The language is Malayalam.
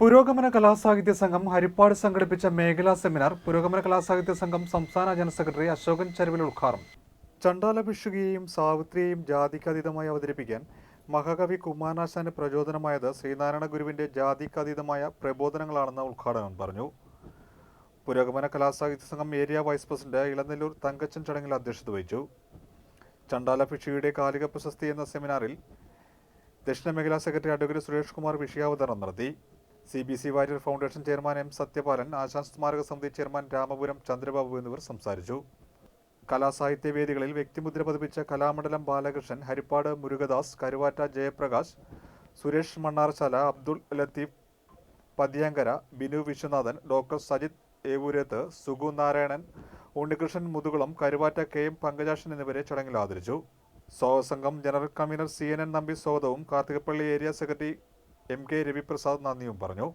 പുരോഗമന കലാസാഹിത്യ സംഘം ഹരിപ്പാട് സംഘടിപ്പിച്ച മേഖലാ സെമിനാർ പുരോഗമന കലാസാഹിത്യ സംഘം സംസ്ഥാന ജനറൽ സെക്രട്ടറി അശോകൻ ചരുവിൽ ഉദ്ഘാടനം. ചണ്ടാല ഭിഷുകിയെയും സാവിത്രിയെയും ജാതിക്കതീതമായി അവതരിപ്പിക്കാൻ മഹാകവി കുമാരനാശാന്റെ പ്രചോദനമായത് ശ്രീനാരായണ ഗുരുവിന്റെ ജാതിക്കതീതമായ പ്രബോധനങ്ങളാണെന്ന് ഉദ്ഘാടനം പറഞ്ഞു. പുരോഗമന കലാസാഹിത്യ സംഘം area vice president Elanellur Thankachan ചടങ്ങിൽ അധ്യക്ഷത വഹിച്ചു. ചണ്ടാല ഭിഷുകിയുടെ കാലിക പ്രശസ്തി എന്ന സെമിനാറിൽ ദക്ഷിണ മേഖലാ സെക്രട്ടറി അഡ്വക്കേറ്റ് സുരേഷ് കുമാർ വിഷയാവതരണം നടത്തി. C B C Warrier foundation chairman M Sathyapalan Asan സ്മാരക സമിതി ചെയർമാൻ രാമപുരം ചന്ദ്രബാബു എന്നിവർ സംസാരിച്ചു. കലാസാഹിത്യ വേദികളിൽ വ്യക്തിമുദ്ര പതിപ്പിച്ച Kalamandalam Balakrishnan Haripad Murukadas Karuvatta Jayaprakash Suresh Mannarasala Abdul Latheef Pathiyankara Binu Viswanathan Doctor Sajith Evoorath Sugu Narayanan Unnikrishnan Muthukulam Karuvatta K M Pankajakshan എന്നിവരെ ചടങ്ങിൽ ആദരിച്ചു. സ്വാഗതസംഘം general convener C N N Nambi സ്വാഗതവും Karthikappally area secretary M K Raviprasad നന്ദിയും പറഞ്ഞു